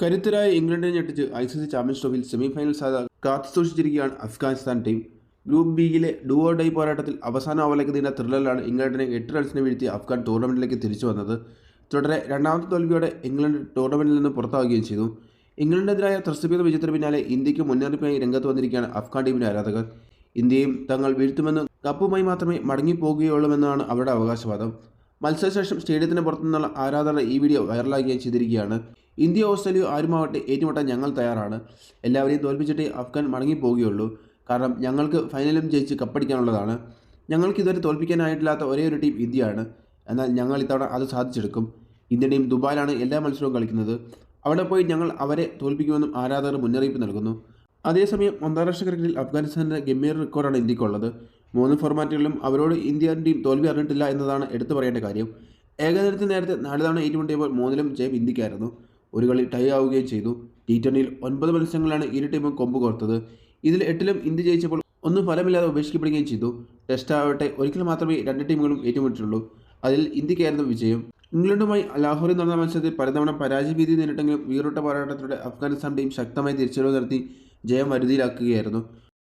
കരുത്തരായ ഇംഗ്ലണ്ടിനെ ഞെട്ടിച്ച് ഐ സി സി ചാമ്പ്യൻസ് ട്രോഫിയിൽ സെമിഫൈനൽ സാധ്യത സൂക്ഷിച്ചിരിക്കുകയാണ് അഫ്ഗാനിസ്ഥാൻ ടീം. ഗ്രൂപ്പ് ബിയിലെ ഡുവോ ഡൈ പോരാട്ടത്തിൽ അവസാന ഓവറിലേക്ക് നീണ്ട ത്രില്ലറിലാണ് ഇംഗ്ലണ്ടിനെ എട്ട് റൺസിന് വീഴ്ത്തി അഫ്ഗാൻ ടൂർണമെന്റിലേക്ക് തിരിച്ചു വന്നത്. തുടരെ രണ്ടാമത്തെ തോൽവിയോടെ ഇംഗ്ലണ്ട് ടൂർണമെന്റിൽ നിന്ന് പുറത്താവുകയും ചെയ്തു. ഇംഗ്ലണ്ടിനെതിരായ ത്രസ്തുപീത വിജയത്തിന് പിന്നാലെ ഇന്ത്യയ്ക്ക് മുന്നറിയിപ്പായി രംഗത്ത് വന്നിരിക്കുകയാണ് അഫ്ഗാൻ ടീമിന്റെ ആരാധകർ. ഇന്ത്യയും തങ്ങൾ വീഴ്ത്തുമെന്ന് കപ്പുമായി മാത്രമേ മടങ്ങിപ്പോകുകയുള്ളൂവെന്നാണ് അവരുടെ അവകാശവാദം. മത്സരശേഷം സ്റ്റേഡിയത്തിന് പുറത്തുനിന്നുള്ള ആരാധകരുടെ ഈ വീഡിയോ വൈറലാകുകയും ചെയ്തിരിക്കുകയാണ്. ഇന്ത്യ ഓസ്ട്രേലിയ ആരുമാവട്ടെ ഏറ്റുമുട്ടാൻ ഞങ്ങൾ തയ്യാറാണ്. എല്ലാവരെയും തോൽപ്പിച്ചിട്ടേ അഫ്ഗാൻ മടങ്ങിപ്പോവുകയുള്ളൂ. കാരണം ഞങ്ങൾക്ക് ഫൈനലും ജയിച്ച് കപ്പടിക്കാനുള്ളതാണ് ഞങ്ങൾക്ക് ഇതുവരെ തോൽപ്പിക്കാനായിട്ടില്ലാത്ത ഒരേ ഒരു ടീം ഇന്ത്യയാണ്. എന്നാൽ ഞങ്ങൾ ഇത്തവണ അത് സാധിച്ചെടുക്കും. ഇന്ത്യൻ ടീം ദുബായിലാണ് എല്ലാ മത്സരവും കളിക്കുന്നത്. അവിടെ പോയി ഞങ്ങൾ അവരെ തോൽപ്പിക്കുമെന്നും ആരാധകർ മുന്നറിയിപ്പ് നൽകുന്നു. അതേസമയം അന്താരാഷ്ട്ര ക്രിക്കറ്റിൽ അഫ്ഗാനിസ്ഥാന്റെ ഗംഭീര റെക്കോർഡാണ് ഇന്ത്യക്കുള്ളത് മൂന്ന് ഫോർമാറ്റുകളിലും അവരോട് ഇന്ത്യൻ ടീം തോൽവി അറിഞ്ഞിട്ടില്ല എന്നതാണ് എടുത്തു പറയേണ്ട കാര്യം. ഏകദിനത്തിൽ നേരത്തെ നാല് തവണ ഏറ്റുമുട്ടിയപ്പോൾ മൂന്നിലും ജയം ഇന്ത്യക്കായിരുന്നു. ഒരു കളി ടൈ ആവുകയും ചെയ്തു. ടി ട്വന്റിയിൽ ഒൻപത് മത്സരങ്ങളാണ് ഇരു ടീമും കൊമ്പ് കോർത്തത്. ഇതിൽ എട്ടിലും ഇന്ത്യ ജയിച്ചപ്പോൾ ഒന്നും ഫലമില്ലാതെ ഉപേക്ഷിക്കപ്പെടുകയും ചെയ്തു. ടെസ്റ്റ് ആവട്ടെ ഒരിക്കൽ മാത്രമേ രണ്ട് ടീമുകളും ഏറ്റുമുട്ടിയുള്ളൂ അതിൽ ഇന്ത്യക്കായിരുന്നു വിജയം. ഇംഗ്ലണ്ടുമായി ലാഹോറിൽ നടന്ന മത്സരത്തിൽ പലതവണ പരാജയഭീതി നേരിട്ടെങ്കിലും വീറോട്ട പോരാട്ടത്തിലൂടെ അഫ്ഗാനിസ്ഥാൻ ടീം ശക്തമായി തിരിച്ചറിവ് നടത്തി ജയം വരുതിയിലാക്കുകയായിരുന്നു.